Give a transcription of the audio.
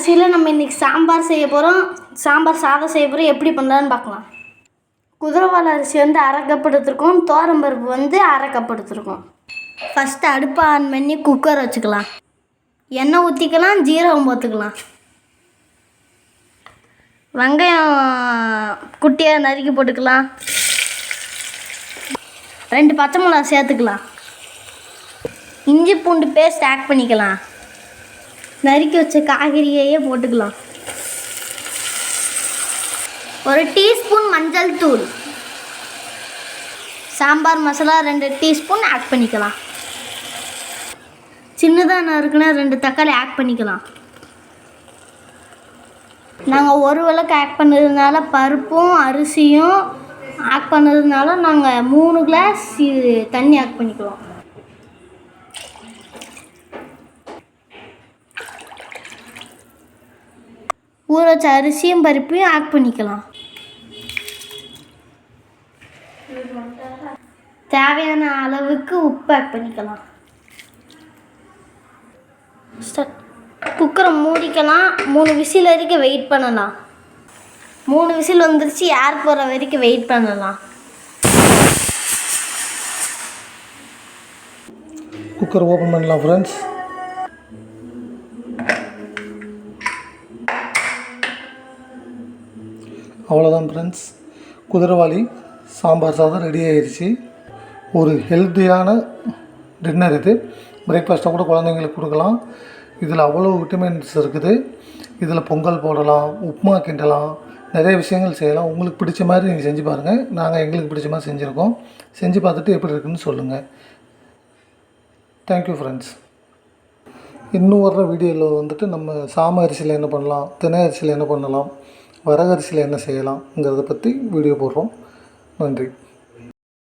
அரிசியில் நம்ம இன்றைக்கி சாம்பார் செய்ய போகிறோம் சாம்பார் சாதம் செய்ய போகிறோம் எப்படி பண்ணுறான்னு பார்க்கலாம். குதிரைவால் அரிசி வந்து அரை கப் எடுத்துருக்கோம் தோரம்பருப்பு வந்து அரை கப் எடுத்துருக்கோம் ஃபஸ்ட்டு அடுப்பை ஆன் பண்ணி குக்கர் வச்சுக்கலாம். எண்ணெய் ஊற்றிக்கலாம் ஜீரகம் போத்துக்கலாம் வெங்காயம் குட்டியாக நறுக்கி போட்டுக்கலாம். ரெண்டு பச்சை மிளகா சேர்த்துக்கலாம். இஞ்சி பூண்டு பேஸ்ட் ஆட் பண்ணிக்கலாம். நறுக்கி வச்ச காய்கறியையே போட்டுக்கலாம். ஒரு டீஸ்பூன் மஞ்சள் தூள். சாம்பார் மசாலா ரெண்டு டீஸ்பூன் ஆட் பண்ணிக்கலாம். சின்னதாக நறுக்குனா ரெண்டு தக்காளி ஆட் பண்ணிக்கலாம். நாங்கள் ஒரு விளக்கு ஆட் பண்ணதுனால பருப்பும் அரிசியும் ஆட் பண்ணதுனால நாங்கள் மூணு கிளாஸ் இது தண்ணி ஆட் பண்ணிக்கலாம். ஊற வச்ச அரிசியும் பருப்பையும் ஆட் பண்ணிக்கலாம். தேவையான அளவுக்கு உப்பு ஆட் பண்ணிக்கலாம். குக்கரை மூடிக்கலாம். மூணு விசில் வரைக்கும் வெயிட் பண்ணலாம். மூணு விசில் வந்துருச்சு. ஏர் போகிற வரைக்கும் வெயிட் பண்ணலாம். குக்கர் ஓப்பன் பண்ணலாம் ஃப்ரெண்ட்ஸ் அவ்வளோதான் ஃப்ரெண்ட்ஸ் குதிரைவாளி சாம்பார் சாதம் ரெடி ஆயிடுச்சு ஒரு ஹெல்த்தியான டின்னர் இது. பிரேக்ஃபாஸ்ட்டாக கூட குழந்தைங்களுக்கு கொடுக்கலாம். இதில் அவ்வளோ விட்டமின்ஸ் இருக்குது. இதில் பொங்கல் போடலாம் உப்புமா கிண்டலாம் நிறைய விஷயங்கள் செய்யலாம். உங்களுக்கு பிடிச்ச மாதிரி நீங்கள் செஞ்சு பாருங்கள் நாங்கள் எங்களுக்கு பிடிச்ச மாதிரி செஞ்சுருக்கோம். செஞ்சு பார்த்துட்டு எப்படி இருக்குன்னு சொல்லுங்கள் தேங்க்யூ ஃப்ரெண்ட்ஸ் இன்னும் வர்ற வீடியோவில் வந்துட்டு நம்ம சாம அரிசியில் என்ன பண்ணலாம் தினை அரிசியில் என்ன பண்ணலாம் வரகரிசியில் என்ன செய்யலாம்ங்கிறத பற்றி வீடியோ போடுறோம். நன்றி.